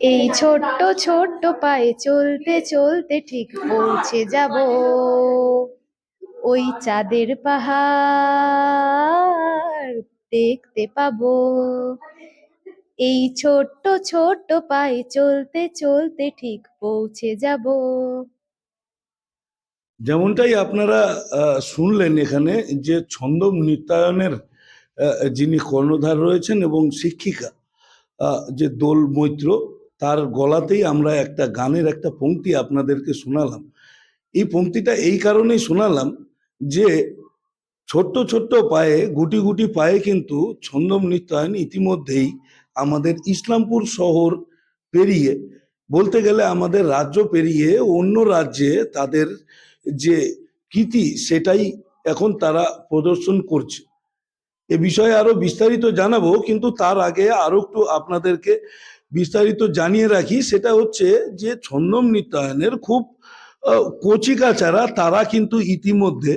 এই ছোট্ট ছোট্ট পায়ে চলতে চলতে ঠিক পৌঁছে যাব। ওই চাঁদের পাহাড় দেখতে পাবো। এই ছোট্ট ছোট্ট পায়ে চলতে চলতে ঠিক পৌঁছে যাব। যেমনটাই আপনারা শুনলেন এখানে যে ছন্দ নৃত্যায়নের যিনি কর্ণধার রয়েছেন এবং শিক্ষিকা যে দোল মৈত্র তার গলাতেই আমরা একটা গানের একটা পংক্তি আপনাদেরকে শোনালাম। এই পংক্তিটা এই কারণেই শোনালাম যে ছোট্ট ছোট্ট পায়ে, গুটি গুটি পায়ে কিন্তু ছন্দম নৃত্যায়ন ইতিমধ্যেই আমাদের ইসলামপুর শহর পেরিয়ে, বলতে গেলে আমাদের রাজ্য পেরিয়ে অন্য রাজ্যে তাদের যে কৃতি সেটাই এখন তারা প্রদর্শন করছে। এ বিষয়ে আরও বিস্তারিত জানাব, কিন্তু তার আগে আরও একটু আপনাদেরকে বিস্তারিত জানিয়ে রাখি, সেটা হচ্ছে যে ছন্দম নৃত্যায়নের খুব কচিকাচারা তারা কিন্তু ইতিমধ্যে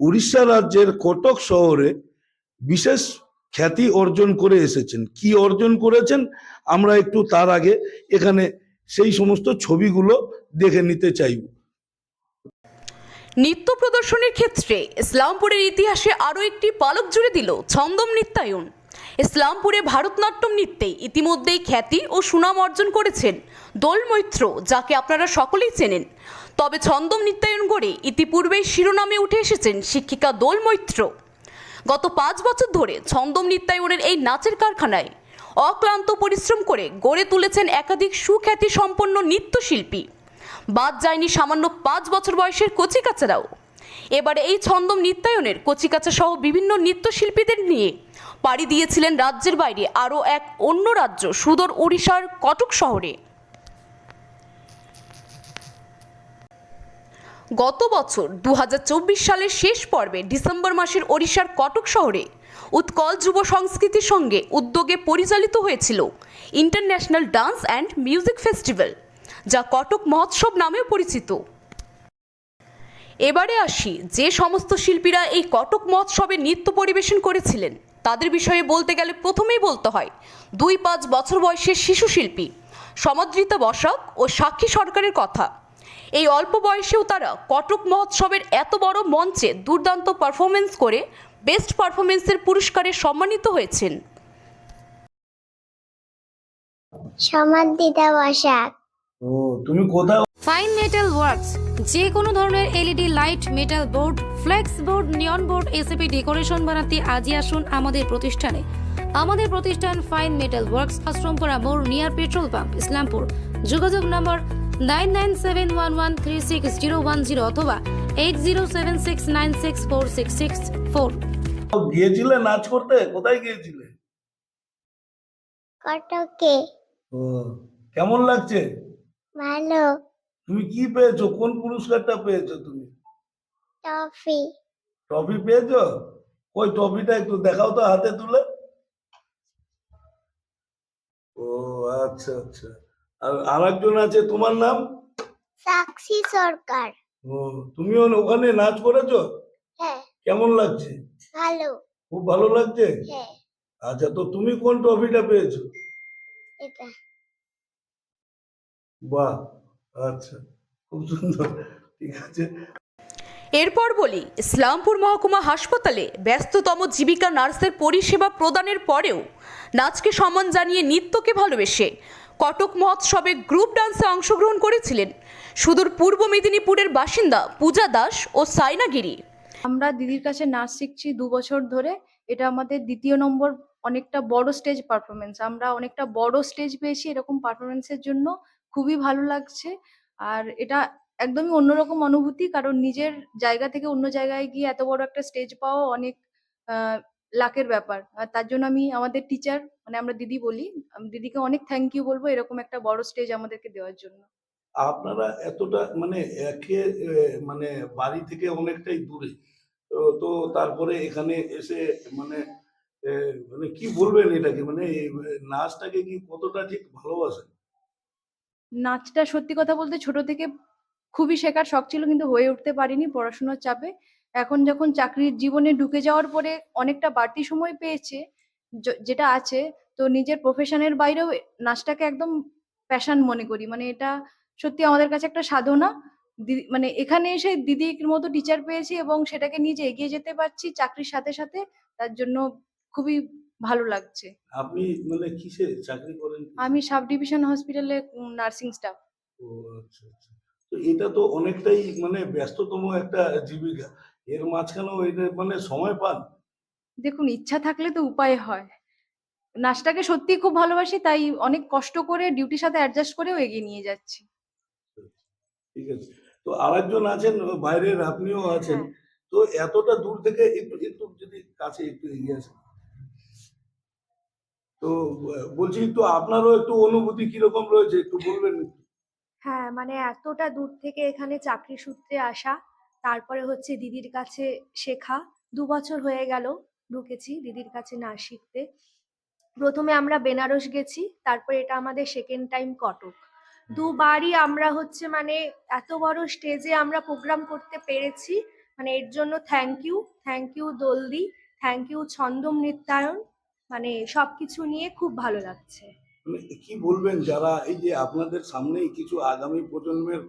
উড়িষ্যা রাজ্যের কটক শহরে বিশেষ খ্যাতি অর্জন করে এসেছেন। কি অর্জন করেছেন? আমরা একটু তার আগে এখানে সেই সমস্ত ছবিগুলো দেখে নিতে চাইব। নৃত্য প্রদর্শনের ক্ষেত্রে ইসলামপুরের ইতিহাসে আরও একটি পালক জুড়ে দিল ছন্দম নৃত্যায়ন। ইসলামপুরে ভারতনাট্যম নৃত্যে ইতিমধ্যেই খ্যাতি ও সুনাম অর্জন করেছেন দোল মৈত্র, যাকে আপনারা সকলেই চেনেন। তবে ছন্দম নৃত্যায়ন গড়ে ইতিপূর্বেই শিরোনামে উঠে এসেছেন শিক্ষিকা দোল মৈত্র। গত পাঁচ বছর ধরে ছন্দম নৃত্যায়নের এই নাচের কারখানায় অক্লান্ত পরিশ্রম করে গড়ে তুলেছেন একাধিক সুখ্যাতি সম্পন্ন নৃত্যশিল্পী। বাদ যায়নি সামান্য পাঁচ বছর বয়সের কচিকাচারাও। এবারে এই ছন্দম নৃত্যায়নের কচিকাচা সহ বিভিন্ন নৃত্যশিল্পীদের নিয়ে পাড়ি দিয়েছিলেন রাজ্যের বাইরে আরও এক অন্য রাজ্য, সুদূর ওড়িশার কটক শহরে। গত বছর দু হাজার চব্বিশ সালের শেষ পর্বে ডিসেম্বর মাসের ওড়িশার কটক শহরে উৎকল যুব সংস্কৃতির সঙ্গে উদ্যোগে পরিচালিত হয়েছিল international dance and music festival, যা কটক মহোৎসব নামেও পরিচিত। এবারে আসি, যে সমস্ত শিল্পীরা এই কটক মহোৎসবে নৃত্য পরিবেশন করেছিলেন, তাদের বিষয়ে বলতে গেলে প্রথমেই বলতে হয়, দুই পাঁচ বছর বয়সের শিশু শিল্পী, সমাদৃতা বসাক ও সাক্ষী সরকারের কথা। এই অল্প বয়সেও তারা কটক মহোৎসবের এত বড় মঞ্চে দুর্দান্ত পারফরমেন্স করে বেস্ট পারফরমেন্সের পুরস্কারে সম্মানিত হয়েছেন। সমাদ্দিতা বসাক। ও তুমি কোথায় ফাইন মেটাল ওয়ার্কস যে কোনো ধরনের LED light metal board flex board neon board ACP decoration বানাতে আজই আসুন আমাদের প্রতিষ্ঠানে। আমাদের প্রতিষ্ঠান ফাইন মেটাল ওয়ার্কস আশ্রমপুরা মোড় নিয়ার পেট্রোল পাম্প ইসলামপুর। যোগাযোগ নম্বর nine nine seven one one three six zero one zero অথবা eight zero seven six nine six four six six four গিয়েছিলে নাচ করতে? কোথায় গিয়েছিলে? কটকে। ও কেমন লাগছে? ভালো। তুমি কি পেয়েছ? কোন পুরস্কারটা পেয়েছ তুমি? টফি ট্রফি পেয়েছ? ওই ট্রফিটা একটু দেখাও তো হাতে তুলে। ও আচ্ছা আচ্ছা। আর আরেকজন আছে তোমার নাম? সাক্ষী সরকার। ও তুমিও ওখানে নাচ করেছ? হ্যাঁ। কেমন লাগছে? ভালো। খুব ভালো লাগছে? হ্যাঁ। আচ্ছা তো তুমি কোন ট্রফিটা পেয়েছ? এটা। বাহ আচ্ছা খুব সুন্দর ঠিক আছে। এরপর বলি ইসলামপুর মহকুমা হাসপাতালে ব্যস্ততম জীবিকা নার্সের পরিষেবা প্রদানের পরেও নাচকে সম্মান জানিয়ে নৃত্যকে ভালোবেসে কটক মহোৎসবে গ্রুপ ডান্সে অংশগ্রহণ করেছিলেন সুদূর পূর্ব মেদিনীপুরের বাসিন্দা পূজা দাস ও সাইনাগিরি। আমরা দিদির কাছে নাচ শিখছি দু বছর ধরে। এটা আমাদের দ্বিতীয় নম্বর অনেকটা বড় স্টেজ পারফরমেন্স আমরা অনেকটা বড় স্টেজ পেয়েছি এরকম পারফরমেন্সের জন্য। খুবই ভালো লাগছে। আর এটা একদমই অন্যরকম অনুভূতি, কারণ নিজের জায়গা থেকে অন্য জায়গায় গিয়ে এত বড় একটা স্টেজ পাওয়া অনেক লাকের ব্যাপার। আর তার জন্য আমি, আমাদের টিচার মানে আমরা দিদি বলি দিদিকে অনেক থ্যাংক ইউ বলব এরকম একটা বড় স্টেজ আমাদেরকে দেওয়ার জন্য। আপনারা এতটা মানে একে মানে বাড়ি থেকে অনেকটাই দূরে। তো তারপরে এখানে এসে মানে মানে কি বলবেন এটাকে? মানে নাচটাকে কি কতটা ঠিক ভালোবাসেন? নাচটা সত্যি কথা বলতে ছোট থেকে খুবই শেখার শখ ছিল, কিন্তু হয়ে উঠতে পারিনি পড়াশোনার চাপে। এখন যখন চাকরির জীবনে ঢুকে যাওয়ার পরে অনেকটা বাড়তি সময় পেয়েছে যেটা আছে, তো নিজের প্রফেশনের বাইরেও নাচটাকে একদম প্যাশন মনে করি। মানে এটা সত্যি আমাদের কাছে একটা সাধনা। মানে এখানে এসে দিদির মতো টিচার পেয়েছি এবং সেটাকে নিয়ে এগিয়ে যেতে পারছি চাকরির সাথে সাথে, তার জন্য খুবই ভালো লাগছে। আপনি মানে কিসে চাকরি করেন আমি সাব ডিভিশন হসপিটালে নার্সিং স্টাফ। ও আচ্ছা আচ্ছা। তো এটা তো অনেকটাই মানে ব্যস্ততম একটা জীবিকা। এর মাঝখানেও এটা মানে সময় পান? দেখুন ইচ্ছা থাকলে তো উপায় হয়। নাচটাকে সত্যি খুব ভালোবাসি তাই অনেক কষ্ট করে ডিউটির সাথে অ্যাডজাস্ট করেও এগিয়ে নিয়ে যাচ্ছি। ঠিক আছে। তো আরেকজন আছেন বাইরের আপনিও আছেন। হ্যাঁ। তো এতটা দূর থেকে একটু একটু যদি কাছে একটু এগিয়ে আসেন। তো বলছি তো আপনারও একটু অনুভূতি কীরকম রয়েছে? একটু বলবেন হ্যাঁ মানে এতটা দূর থেকে এখানে চাকরি সূত্রে আসা তারপরে হচ্ছে দিদির কাছে শেখা দু বছর হয়ে গেল ঢুকেছি দিদির কাছে নাচ শিখতে। প্রথমে আমরা বেনারস গেছি তারপরে এটা আমাদের সেকেন্ড টাইম কটক। দুবারই আমরা হচ্ছে মানে এত বড় স্টেজে আমরা প্রোগ্রাম করতে পেরেছি মানে এর জন্য থ্যাংক ইউ থ্যাংক ইউ দলদি থ্যাংক ইউ ছন্দম নৃত্যায়ন মানে সবকিছু নিয়ে খুব ভালো লাগছে। মানে কি বলবেন যারা এই যে আপনাদের সামনেই কিছু আগামী প্রজন্মের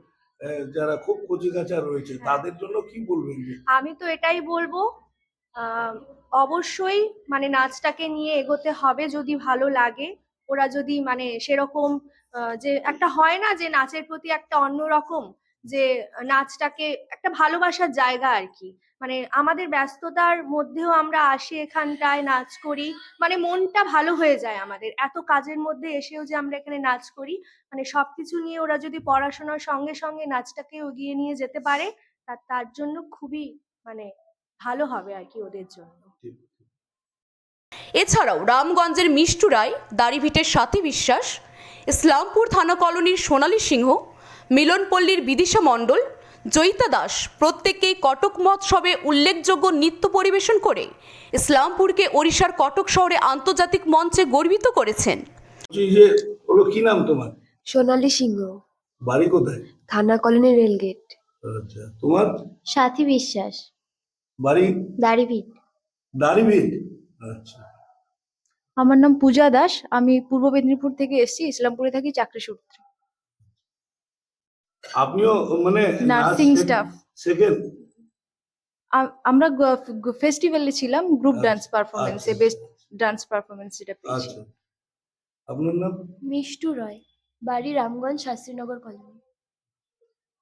যারা খুব কচিকাচা রয়েছে হ্যাঁ। তাদের জন্য কি বলবেন আমি তো এটাই বলব আহ, অবশ্যই মানে নাচটাকে নিয়ে এগোতে হবে যদি ভালো লাগে। ওরা যদি মানে সেরকম যে একটা হয় না যে নাচের প্রতি একটা অন্যরকম যে নাচটাকে একটা ভালোবাসার জায়গা আর কি মানে আমাদের ব্যস্ততার মধ্যেও আমরা আসি এখানটায় নাচ করি। মানে মনটা ভালো হয়ে যায় আমাদের। এত কাজের মধ্যে এসেও যে আমরা এখানে নাচ করি। মানে সবকিছু নিয়ে ওরা যদি পড়াশোনার সঙ্গে সঙ্গে নাচটাকে এগিয়ে নিয়ে যেতে পারে তার তার জন্য খুবই মানে ভালো হবে আর কি ওদের জন্য। এছাড়াও রামগঞ্জের মিষ্টু রায় দাড়িভিটের সাথী বিশ্বাস ইসলামপুর থানা কলোনির সোনালী সিংহ মিলনপল্লীর বিদিশা মণ্ডল জয়িতা দাস প্রত্যেকেই কটক মহোৎসবে উল্লেখযোগ্য নৃত্য পরিবেশন করে ইসলামপুরকে ওড়িশার কটক শহরে আন্তর্জাতিক মঞ্চে গর্বিত করেছেন। যে হলো কি নাম তোমার? সোনালী সিংহ। বাড়ি কোথায়? থানা কলোনি রেলগেট আচ্ছা তোমার? সাথী বিশ্বাস। বাড়ি? দাড়িভিট দাড়িভিট আচ্ছা। আমার নাম পূজা দাস আমি পূর্ব মেদিনীপুর থেকে এসেছি ইসলামপুরে থাকি চাকরি সূত্রে। আপনিও মানে নার্সিং স্টাফ সেকেন্ড আমরা ফেস্টিভ্যালে ছিলাম গ্রুপ ডান্স পারফরমেন্সে। বেস্ট ডান্স পারফরমেন্স যেটা পেয়েছি। আচ্ছা। আপনার নাম? মিষ্টু রয় বাড়ি রামগঞ্জ শাস্ত্রীনগর কলোনি।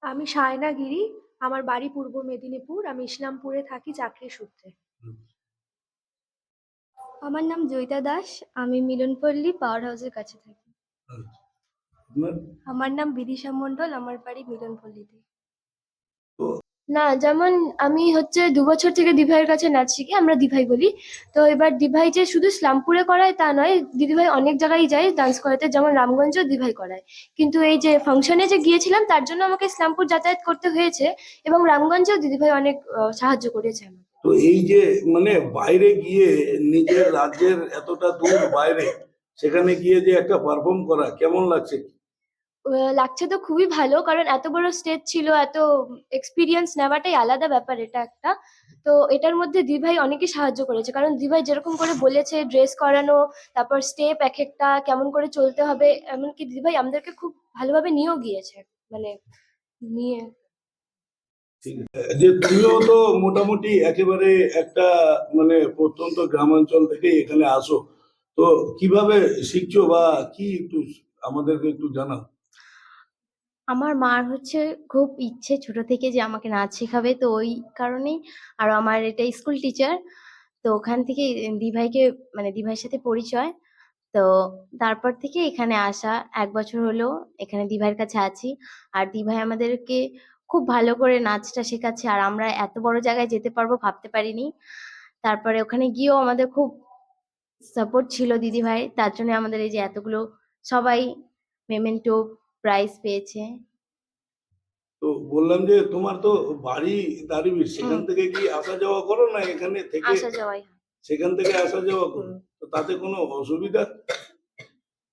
আমি সায়না গিরি আমার বাড়ি পূর্ব মেদিনীপুর আমি ইসলামপুরে থাকি চাকরি সূত্রে। আমার নাম জয়িতা দাস আমি মিলনপল্লী পাওয়ার হাউসের কাছে থাকি। আচ্ছা। আমার নাম বিদিশা মণ্ডল আমার বাড়ি মিলনপল্লীতে। না যেমন আমি হচ্ছে দু বছর থেকে দিভাইয়ের কাছে নাচ শিখি আমরা দিভাই বলি। তো এবার দিভাই যে শুধু ইসলামপুরে করায় তা নয় দিদিভাই অনেক জায়গায় যায় ডান্স করাতে যেমন রামগঞ্জও দিভাই করায়। কিন্তু এই যে ফাংশনে যে গিয়েছিলাম তার জন্য আমাকে ইসলামপুর যাতায়াত করতে হয়েছে এবং রামগঞ্জেও দিদিভাই অনেক সাহায্য করেছে আমাকে। তো এই যে মানে বাইরে গিয়ে নিজের রাজ্যের এতটা দূর বাইরে সেখানে গিয়ে যে একটা পারফর্ম করা কেমন লাগছে? লাগছে তো খুবই ভালো, কারণ এত বড় স্টেজ ছিল, এত এক্সপিরিয়েন্স নেওয়াটাই আলাদা ব্যাপার এটা একটা। তো এটার মধ্যে দিভাই অনেকে সাহায্য করেছে, কারণ দিভাই যেরকম করে বলেছে ড্রেস করানো, তারপর স্টেপ এক একটা, কেমন করে চলতে হবে, এমনকি দিভাই আমাদেরকে খুব ভালোভাবে নিয়েও গিয়েছে মানে নিয়ে। যে তুমিও তো মোটামুটি একেবারে একটা মানে প্রত্যন্ত গ্রামাঞ্চল থেকে এখানে আসো, তো কীভাবে শিখছো বা কি একটু আমাদেরকে একটু জানাও? আমার মার হচ্ছে খুব ইচ্ছে ছোট থেকে যে আমাকে নাচ শেখাবে, তো ওই কারণেই। আর আমার এটা স্কুল টিচার, তো ওখান থেকে দিভাইকে মানে দিভাইয়ের সাথে পরিচয়। তো তারপর থেকে এখানে আসা, এক বছর হলো এখানে দিভাইয়ের কাছে আছি। আর দিভাই আমাদেরকে খুব ভালো করে নাচটা শেখাচ্ছে। আর আমরা এত বড় জায়গায় যেতে পারব ভাবতে পারিনি। তারপরে ওখানে গিয়েও আমাদের খুব সাপোর্ট ছিল দিদিভাই। তার জন্য আমাদের এই যে এতগুলো সবাই, মেমেন্টো প্রাইজ পেয়েছে। তো বললাম যে তোমার তো বাড়ি দাঁড়িয়ে সেখান থেকে কি আসা যাওয়া করো না এখানে থেকে? আসা যাওয়াই সেখান থেকে আসা যাওয়া করো। তো তাতে কোনো অসুবিধা?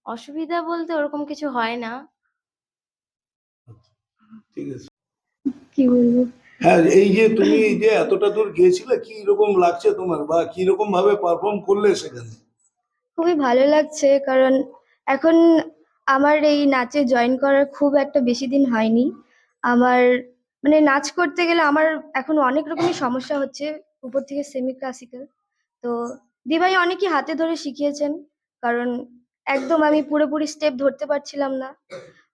অসুবিধা বলতে ওরকম কিছু হয় না। ঠিক আছে। কি বলব? হ্যাঁ এই যে তুমি যে এতটা দূর গিয়েছিলে কি রকম লাগছে তোমার? বা কি রকম ভাবে পারফর্ম করলে সেখানে? খুবই ভালো লাগছে কারণ এখন আমার এই নাচে জয়েন করার খুব একটা বেশি দিন হয়নি। আমার মানে নাচ করতে গেলে আমার এখন অনেক রকমের সমস্যা হচ্ছে, উপর থেকে সেমি ক্লাসিক্যাল তো দিভাই অনেকই হাতে ধরে শিখিয়েছেন, কারণ একদম আমি পুরোপুরি স্টেপ ধরতে পারছিলাম না।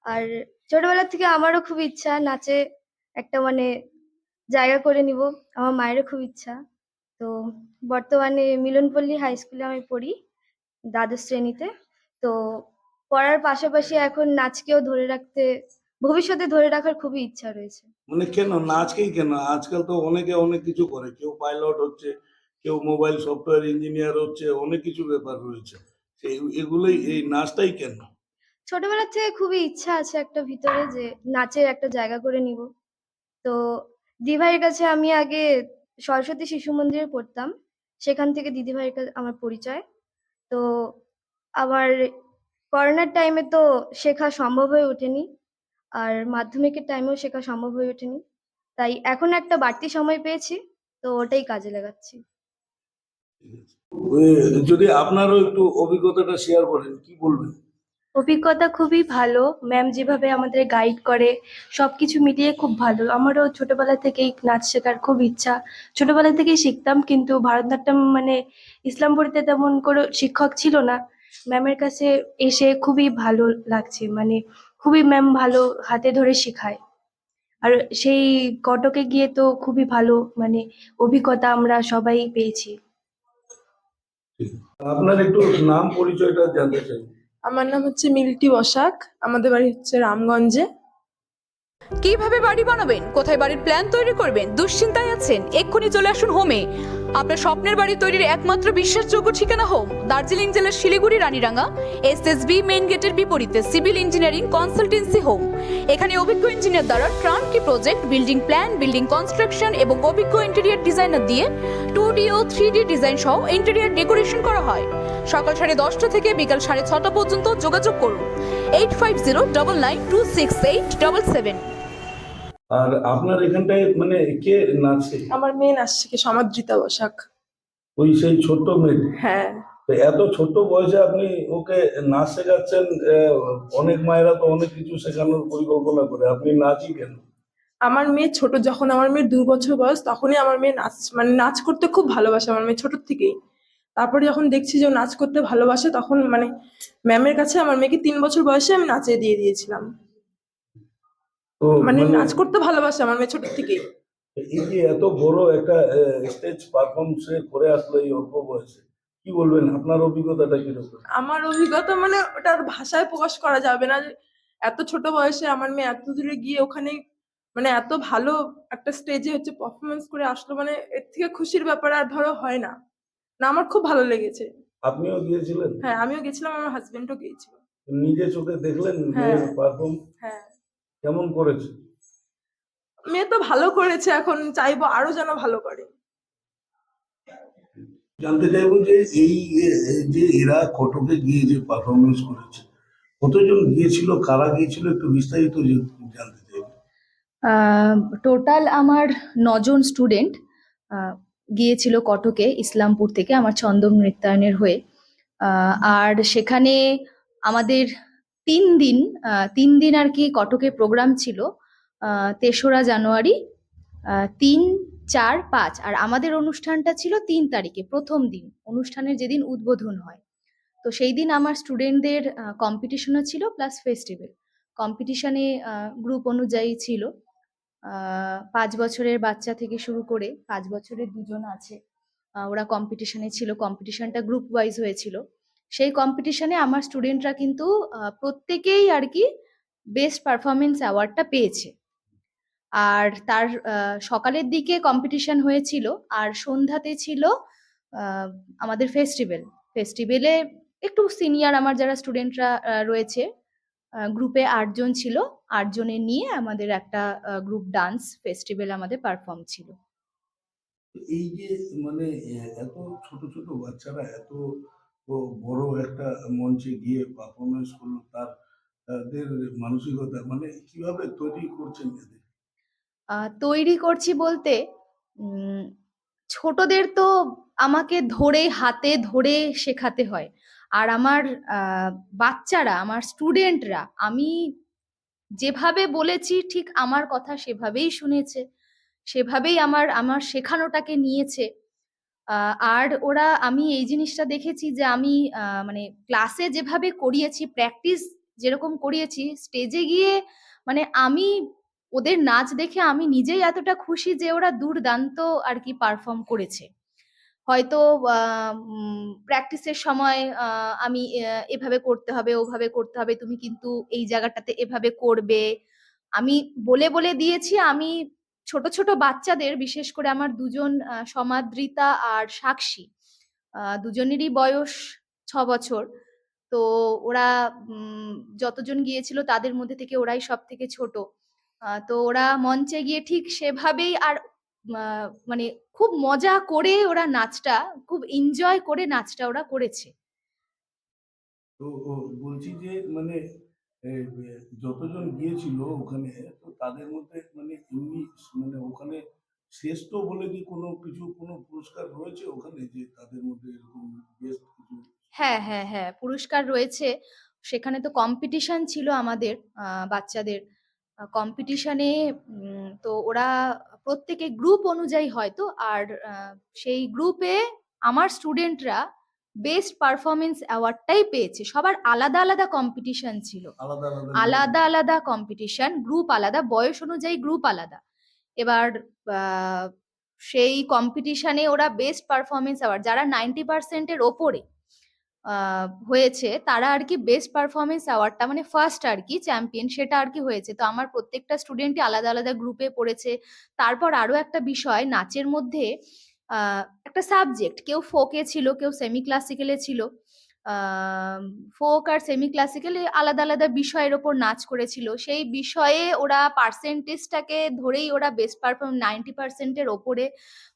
আর ছোটবেলা থেকে আমারও খুব ইচ্ছা নাচে একটা মানে জায়গা করে নিব, আমার মায়েরও খুব ইচ্ছা। তো বর্তমানে মিলনপল্লী হাই স্কুলে আমি পড়ি, দ্বাদশ শ্রেণীতে। তো পড়ার পাশাপাশি এখন নাচকেও ধরে রাখতে ভবিষ্যতে ধরে রাখার খুবই ইচ্ছা রয়েছে। মানে কেন? নাচকেই কেন? আজকাল তো অনেকে অনেক কিছু করে। কেউ পাইলট হচ্ছে কেউ মোবাইল সফটওয়্যার ইঞ্জিনিয়ার হচ্ছে অনেক কিছু ব্যাপার রয়েছে। সেই এগুলোই এই নাচটাই কেন? ছোটবেলা থেকে খুবই ইচ্ছা আছে একটা ভিতরে যে নাচের একটা জায়গা করে নিব। তো দিভাইয়ের কাছে আমি আগে সরস্বতী শিশু মন্দিরে পড়তাম। সেখান থেকে দিদিভাইয়ের কাছে আমার পরিচয়। তো আমার করোনার টাইমে তো শেখা সম্ভব হয়ে ওঠেনি। আর মাধ্যমিকের টাইমেও শেখা সম্ভব হয়ে ওঠেনি। তাই এখন একটা বাড়তি সময় পেয়েছি তো ওটাই কাজে লাগাচ্ছি। যদি আপনারও একটু অভিজ্ঞতাটা শেয়ার করেন কি বলবেন? অভিজ্ঞতা খুবই ভালো। ম্যাম যেভাবে আমাদের গাইড করে সবকিছু মিলিয়ে খুব ভালো। আমারও ছোটবেলা থেকেই নাচ শেখার খুব ইচ্ছা। ছোটবেলা থেকেই শিখতাম কিন্তু ভারতনাট্যম মানে ইসলামপুরিতে তেমন কোনো শিক্ষক ছিল না। ম্যামের কাছে এসে খুবই ভালো লাগছে মানে খুবই ম্যাম ভালো হাতে ধরে শেখায়। আর সেই কটকে গিয়ে তো খুবই ভালো মানে অভিজ্ঞতা আমরা সবাই পেয়েছি। আপনার একটু নাম পরিচয়টা জানতে চাই। আমার নাম হচ্ছে মিল্টি বসাক আমাদের বাড়ি হচ্ছে রামগঞ্জে। কীভাবে বাড়ি বানাবেন? কোথায় বাড়ির প্ল্যান তৈরি করবেন? দুশ্চিন্তায় আছেন? এক্ষুনি চলে আসুন হোমে আপনার স্বপ্নের বাড়ি তৈরির একমাত্র বিশ্বাসযোগ্য ঠিকানা হোম দার্জিলিং জেলার Siliguri, Ranirangha. S S B main গেটের বিপরীতে সিভিল ইঞ্জিনিয়ারিং কনসালটেন্সি হোম এখানে অভিজ্ঞ ইঞ্জিনিয়ার দ্বারা turnkey project building plan building construction এবং অভিজ্ঞ ইন্টেরিয়ার ডিজাইনার দিয়ে টু ডি ও থ্রি ডি ডিজাইন সহ ইন্টেরিয়ার ডেকোরেশন করা হয়। সকাল সাড়ে দশটা থেকে বিকাল সাড়ে ছটা পর্যন্ত যোগাযোগ করুন। Eight five zero double nine two six eight double seven আর আপনার এখানটায় মানে কে নাচে? আমার মেয়ে নাচ শিখে সমাদৃতা বসাক। ওই সেই ছোট্ট মেয়ে? হ্যাঁ। তো এত ছোট বয়সে আপনি ওকে নাচ শেখাচ্ছেন অনেক মায়েরা তো অনেক কিছু শেখানোর পরিকল্পনা করে। আপনি নাচই কেন? আমার মেয়ে ছোট যখন আমার মেয়ের দু বছর বয়স তখনই আমার মেয়ে নাচ মানে নাচ করতে খুব ভালোবাসে আমার মেয়ে ছোট থেকেই। তারপরে যখন দেখছি যে নাচ করতে ভালোবাসে তখন মানে ম্যামের কাছে আমার মেয়েকে তিন বছর বয়সে আমি নাচে দিয়ে দিয়েছিলাম। তো মানে মানে নাচ করতে ভালোবাসে আমার মেয়ে ছোট থেকেই। এই যে এত বড় একটা স্টেজ পারফরমেন্স করে আসলো এই অল্প বয়সে কি বলবেন? আপনার অভিজ্ঞতাটা কীরকম? আমার অভিজ্ঞতা মানে ওটার ভাষায় প্রকাশ করা যাবে না এত ছোট বয়সে আমার মেয়ে এত দূরে গিয়ে ওখানে মানে এত ভালো একটা স্টেজে হচ্ছে পারফরমেন্স করে আসলো মানে এর থেকে খুশির ব্যাপার আর ধরো হয় না। না আমার খুব ভালো লেগেছে। আপনিও গিয়েছিলেন? হ্যাঁ আমিও গেছিলাম আমার হাজবেন্ডও গিয়েছিল। নিজে চোখে দেখলেন হ্যাঁ। পারফর্ম হ্যাঁ। কেমন করেছে? মেয়ে তো ভালো করেছে এখন চাইব আরও যেন ভালো করে। জানতে চাইব যে এই এ, যে এরা কটকে গিয়ে যে পারফরমেন্স করেছে কতজন গিয়েছিল কারা গিয়েছিল একটু বিস্তারিত জানতে চাইব। টোটাল আমার নজন স্টুডেন্ট গিয়েছিল কটকে ইসলামপুর থেকে আমার ছন্দম নৃত্যায়নের হয়ে। আহ, আর সেখানে আমাদের তিন দিন তিন দিন আর কি কটকে প্রোগ্রাম ছিল তেসরা জানুয়ারি তিন, চার, পাঁচ। আর আমাদের অনুষ্ঠানটা ছিল তিন তারিখে, প্রথম দিন। অনুষ্ঠানের যেদিন উদ্বোধন হয়। তো সেই দিন আমার স্টুডেন্টদের কম্পিটিশনও ছিল প্লাস ফেস্টিভ্যাল কম্পিটিশনে গ্রুপ অনুযায়ী ছিল। পাঁচ বছরের বাচ্চা থেকে শুরু করে পাঁচ বছরের দুজন আছে। ওরা কম্পিটিশনে ছিল। কম্পিটিশনটা গ্রুপ ওয়াইজ হয়েছিল। সেই কম্পিটিশনে আমার স্টুডেন্টরা কিন্তু প্রত্যেকেই আর কি বেস্ট পারফরমেন্স অ্যাওয়ার্ডটা পেয়েছে। আর তার সকালের দিকে কম্পিটিশন হয়েছিল, আর সন্ধ্যাতে ছিল আমাদের ফেস্টিভ্যাল ফেস্টিভ্যালে একটু সিনিয়র আমার যারা স্টুডেন্টরা রয়েছে গ্রুপে আটজন ছিল। আটজনের নিয়ে আমাদের একটা গ্রুপ ডান্স ফেস্টিভ্যাল আমাদের পারফর্ম ছিল। এই যে মানে এত ছোট ছোট বাচ্চারা এত ও বড় একটা মঞ্চে গিয়ে পারফরমেন্স করল, তার, তাদের মানসিকতা মানে কীভাবে তৈরি করছেন এদের? তৈরি করছি বলতে ছোটদের তো আমাকে ধরে, হাতে ধরে শেখাতে হয়। আর আমার বাচ্চারা, আমার স্টুডেন্টরা আমি যেভাবে বলেছি, ঠিক আমার কথা সেভাবেই শুনেছে। সেভাবেই আমার আমার শেখানোটাকে নিয়েছে। আর ওরা, আমি এই জিনিসটা দেখেছি যে আমি মানে ক্লাসে যেভাবে করিয়েছি, প্র্যাকটিস যেরকম করিয়েছি, স্টেজে গিয়ে মানে আমি ওদের নাচ দেখে আমি নিজেই এতটা খুশি যে ওরা দুর্দান্ত আর কি পারফর্ম করেছে। হয়তো প্র্যাকটিসের সময় আমি এভাবে করতে হবে, ওভাবে করতে হবে, তুমি কিন্তু এই জায়গাটাতে এভাবে করবে। আমি বলে বলে দিয়েছি, আমি ছোট ছোট বাচ্চাদের, বিশেষ করে আমার দুজন সমাদৃতা আর সাক্ষী দুজনেরই বয়স ছ বছর। তো ওরা যতজন গিয়েছিল তাদের মধ্যে থেকে ওরাই সব থেকে ছোট তো ওরা মঞ্চে গিয়ে ঠিক সেভাবেই আর মানে খুব মজা করে ওরা নাচটা, খুব এনজয় করে নাচটা ওরা করেছে। তো বলছি যে মানে যতজন গিয়েছিল ওখানে, তো তাদের মধ্যে মানে এমনি মানে ওখানে শ্রেষ্ঠ বলে কি কোনো কিছু, কোনো পুরস্কার রয়েছে ওখানে যে তাদের মধ্যে এরকম বেস্ট কিছু? হ্যাঁ হ্যাঁ হ্যাঁ পুরস্কার রয়েছে। সেখানে তো কম্পিটিশন ছিল আমাদের বাচ্চাদের। কম্পিটিশনে তো ওরা প্রত্যেকে গ্রুপ অনুযায়ী হয়তো আর সেই গ্রুপে আমার স্টুডেন্টরা বেস্ট পারফরমেন্স অ্যাওয়ার্ডটাই পেয়েছে। সবার আলাদা আলাদা কম্পিটিশন ছিল। আলাদা আলাদা কম্পিটিশন গ্রুপ আলাদা বয়স অনুযায়ী গ্রুপ আলাদা। এবার সেই কম্পিটিশনে ওরা বেস্ট পারফরমেন্স অ্যাওয়ার্ড যারা নাইনটি পার্সেন্টের ওপরে হয়েছে তারা আর কি বেস্ট পারফরমেন্স অ্যাওয়ার্ডটা মানে ফার্স্ট আর কি চ্যাম্পিয়ন সেটা আর কি হয়েছে। তো আমার প্রত্যেকটা স্টুডেন্টই আলাদা আলাদা গ্রুপে পড়েছে। তারপর আরও একটা বিষয় নাচের মধ্যে একটা সাবজেক্ট কেউ ফোকে ছিল, কেউ সেমি ক্লাসিক্যালে ছিল ফোক আর সেমি ক্লাসিক্যালে আলাদা আলাদা বিষয়ের ওপর নাচ করেছিল। সেই বিষয়ে ওরা পার্সেন্টেজটাকে ধরেই ওরা বেস্ট পারফর্ম নাইনটি পার্সেন্টের ওপরে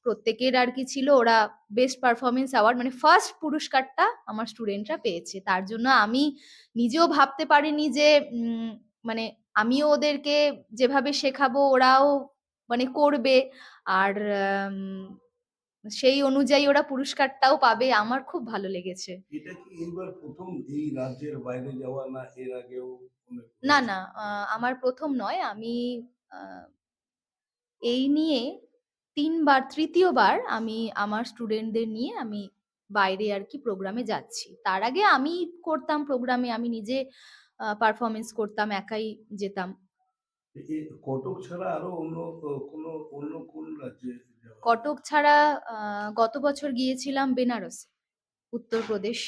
প্রত্যেকের আর কি ছিল। ওরা বেস্ট পারফরমেন্স অ্যাওয়ার্ড মানে ফার্স্ট পুরস্কারটা আমার স্টুডেন্টরা পেয়েছে। তার জন্য আমি নিজেও ভাবতে পারিনি যে মানে আমিও ওদেরকে যেভাবে শেখাবো, ওরাও মানে করবে। আর সেই অনুযায়ী ওরা পুরস্কারটাও পাবে আমার খুব ভালো লেগেছে। এটা কি এইবার প্রথম এই রাজ্যের বাইরে যাওয়া না এর আগেও না না আমার প্রথম নয় আমি এই নিয়ে তিনবার তৃতীয়বার আমি আমার স্টুডেন্টদের নিয়ে আমি বাইরে আর কি প্রোগ্রামে যাচ্ছি। তার আগে আমি করতাম প্রোগ্রামে আমি নিজে পারফরমেন্স করতাম একাই যেতাম। কটক ছাড়া আরও অন্য কোনো অন্য কোন রাজ্যে কটক ছাড়া গত বছর গিয়েছিলাম বেনারসে উত্তরপ্রদেশ।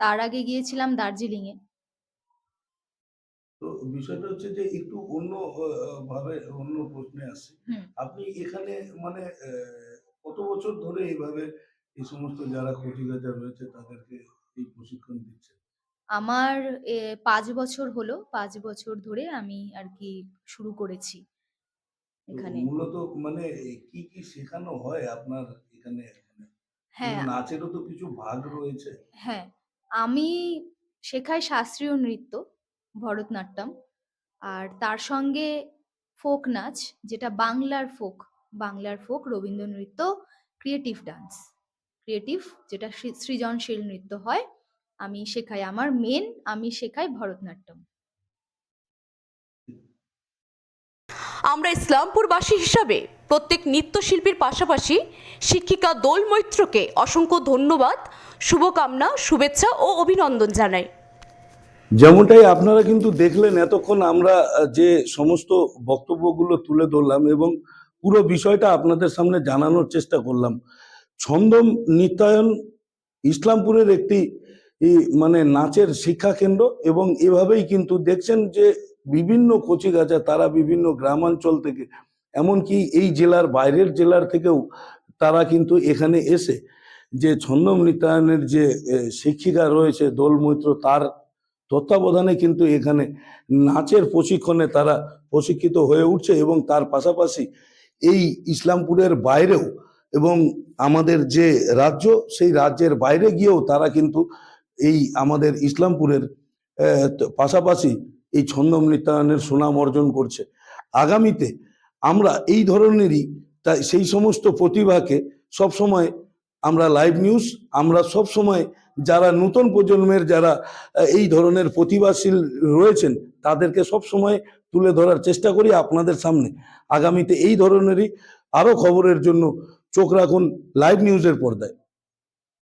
তার আগে গিয়েছিলাম দার্জিলিংয়ে। তো বিষয়টা হচ্ছে যে একটু অন্য ভাবে অন্য প্রশ্নে আসি। হুম। আপনি এখানে মানে কত বছর ধরে এইভাবে এই সমস্ত যারা কচিকাচা রয়েছে তাদেরকে এই প্রশিক্ষণ দিচ্ছেন? আমার এ, পাঁচ বছর হলো পাঁচ বছর ধরে আমি আর কি শুরু করেছি তো এখানে। মূলত মানে কি কি শেখানো হয় আপনার এখানে? মানে হ্যাঁ। নাচেরও তো কিছু ভাগ রয়েছে। হ্যাঁ আমি শেখাই শাস্ত্রীয় নৃত্য ভরতনাট্যম। আর তার সঙ্গে ফোক নাচ যেটা বাংলার ফোক বাংলার ফোক রবীন্দ্র নৃত্য ক্রিয়েটিভ ডান্স। ক্রিয়েটিভ যেটা সৃ- সৃজনশীল নৃত্য হয়। আমি শেখাই আমার মেন আমি শেখাই ভরতনাট্যম। আমরা ইসলামপুরবাসী হিসাবে প্রত্যেক নৃত্যশিল্পীর পাশাপাশি শিক্ষিকা দোল মৈত্রকে অসংখ্য ধন্যবাদ শুভকামনা শুভেচ্ছা ও অভিনন্দন জানাই। যেমনটাই আপনারা কিন্তু দেখলেন এতক্ষণ আমরা যে সমস্ত বক্তব্যগুলো তুলে ধরলাম এবং পুরো বিষয়টা আপনাদের সামনে জানানোর চেষ্টা করলাম। ছন্দম নৃত্যায়ন ইসলামপুরের একটি মানে নাচের শিক্ষা কেন্দ্র এবং এভাবেই কিন্তু দেখছেন যে বিভিন্ন কচিকাচা, তারা বিভিন্ন গ্রামাঞ্চল থেকে, এমনকি এই জেলার বাইরের জেলার থেকেও তারা কিন্তু এখানে এসে যে ছন্দ নৃত্যায়নের যে শিক্ষিকা রয়েছে দোল মৈত্র, তার তত্ত্বাবধানে কিন্তু এখানে নাচের প্রশিক্ষণে তারা প্রশিক্ষিত হয়ে উঠছে এবং তার পাশাপাশি এই ইসলামপুরের বাইরেও এবং আমাদের যে রাজ্য, সেই রাজ্যের বাইরে গিয়েও তারা কিন্তু এই আমাদের ইসলামপুরের পাশাপাশি এই ছন্দম নৃত্যায়নের সুনাম অর্জন করছে। আগামীতে আমরা এই ধরনেরই তাই সেই সমস্ত প্রতিভাকে সবসময় আমরা লাইভ নিউজ, আমরা সব সময় যারা নতুন প্রজন্মের যারা এই ধরনের প্রতিভাশীল রয়েছেন, তাদেরকে সব সময় তুলে ধরার চেষ্টা করি আপনাদের সামনে। আগামীতে এই ধরনেরই আরও খবরের জন্য চোখ রাখুন লাইভ নিউজের পর্দায়।